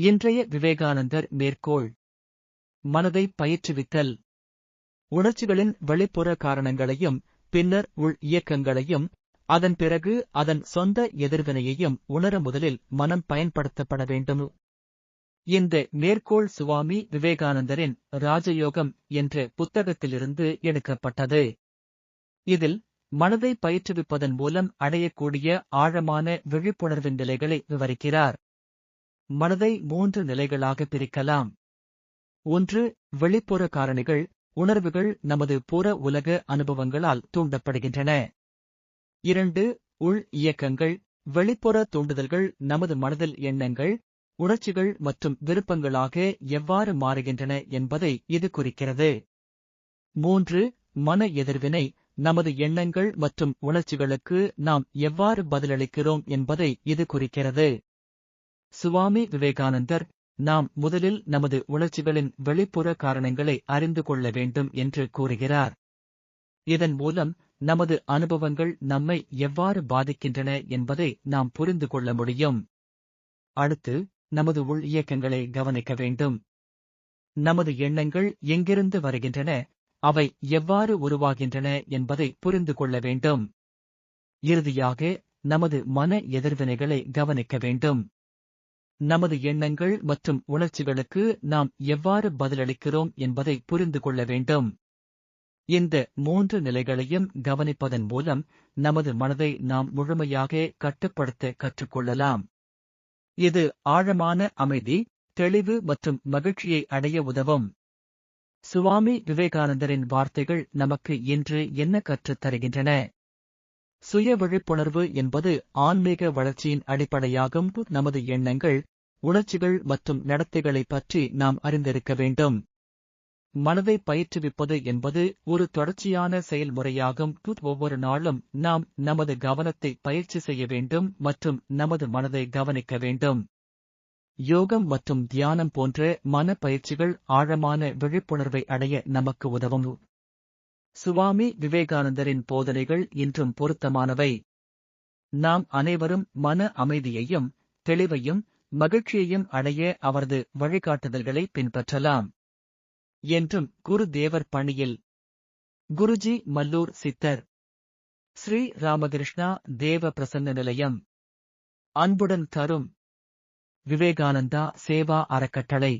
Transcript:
இன்றைய விவேகானந்தர் மேற்கோள். மனதை பயிற்றுவித்தல். உணர்ச்சிகளின் வெளிப்புற காரணங்களையும் பின்னர் உள் இயக்கங்களையும் அதன் பிறகு அதன் சொந்த எதிர்வினையையும் உணர முதலில் மனம் பயன்படுத்தப்பட வேண்டும். இந்த மேற்கோள் சுவாமி விவேகானந்தரின் ராஜயோகம் என்ற புத்தகத்திலிருந்து எடுக்கப்பட்டது. இதில் மனதை பயிற்றுவிப்பதன் மூலம் அடையக்கூடிய ஆழமான விழிப்புணர்வின் நிலைகளை விவரிக்கிறார். மனதை மூன்று நிலைகளாக பிரிக்கலாம். ஒன்று வெளிப்புற காரணிகள் உணர்வுகள் நமது புற உலக அனுபவங்களால் தூண்டப்படுகின்றன. இரண்டு உள் இயக்கங்கள் வெளிப்புற தூண்டுதல்கள் நமது மனதில் எண்ணங்கள் உணர்ச்சிகள் மற்றும் விருப்பங்களாக எவ்வாறு மாறுகின்றன என்பதை இது குறிக்கிறது. மூன்று மன எதிர்வினை நமது எண்ணங்கள் மற்றும் உணர்ச்சிகளுக்கு நாம் எவ்வாறு பதிலளிக்கிறோம் என்பதை இது குறிக்கிறது. சுவாமி விவேகானந்தர் நாம் முதலில் நமது உணர்ச்சிகளின் வெளிப்புற காரணங்களை அறிந்து கொள்ள வேண்டும் என்று கூறுகிறார். இதன் மூலம் நமது அனுபவங்கள் நம்மை எவ்வாறு பாதிக்கின்றன என்பதை நாம் புரிந்து கொள்ள முடியும். அடுத்து நமது உள் இயக்கங்களை கவனிக்க வேண்டும். நமது எண்ணங்கள் எங்கிருந்து வருகின்றன அவை எவ்வாறு உருவாகின்றன என்பதை புரிந்து கொள்ள வேண்டும். இறுதியாக நமது மன எதிர்வினைகளை கவனிக்க வேண்டும். நமது எண்ணங்கள் மற்றும் உணர்ச்சிகளுக்கு நாம் எவ்வாறு பதிலளிக்கிறோம் என்பதை புரிந்து கொள்ள வேண்டும். இந்த மூன்று நிலைகளையும் கவனிப்பதன் மூலம் நமது மனதை நாம் முழுமையாக கட்டுப்படுத்த கற்றுக்கொள்ளலாம். இது ஆழமான அமைதி தெளிவு மற்றும் மகிழ்ச்சியை அடைய உதவும். சுவாமி விவேகானந்தரின் வார்த்தைகள் நமக்கு இன்று என்ன கற்றுத் தருகின்றன சுய விழிப்புணர்வு என்பது ஆன்மீக வளர்ச்சியின் அடிப்படையாகும். நமது எண்ணங்கள் உணர்ச்சிகள் மற்றும் நடத்தைகளைப் பற்றி நாம் அறிந்திருக்க வேண்டும். மனதை பயிற்றுவிப்பது என்பது ஒரு தொடர்ச்சியான செயல்முறையாகும். ஒவ்வொரு நாளும் நாம் நமது கவனத்தை பயிற்சி செய்ய வேண்டும் மற்றும் நமது மனதை கவனிக்க வேண்டும். யோகம் மற்றும் தியானம் போன்ற மன பயிற்சிகள் ஆழமான விழிப்புணர்வை அடைய நமக்கு உதவும். சுவாமி விவேகானந்தரின் போதனைகள் இன்றும் பொருத்தமானவை. நாம் அனைவரும் மன அமைதியையும் தெளிவையும் மகிழ்ச்சியையும் அடைய அவரது வழிகாட்டுதல்களை பின்பற்றலாம். என்றும் குரு தேவர் பணியில். குருஜி மல்லூர் சித்தர். ஸ்ரீ ராமகிருஷ்ணா தேவ பிரசன்ன நிலையம். அன்புடன் தரும். விவேகானந்தா சேவா அறக்கட்டளை.